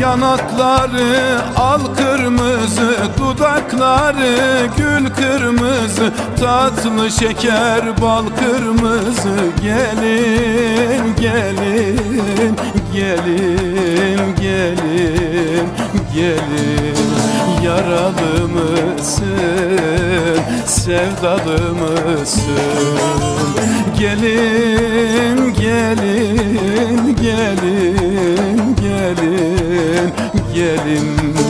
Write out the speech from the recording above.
Yanakları al kırmızı Dudakları gül kırmızı Tatlı şeker bal kırmızı. Gelin gelin gelin gelin gelin. Yaralı mısın sevdalı mısın? Gelin gelin gelin gelin gelin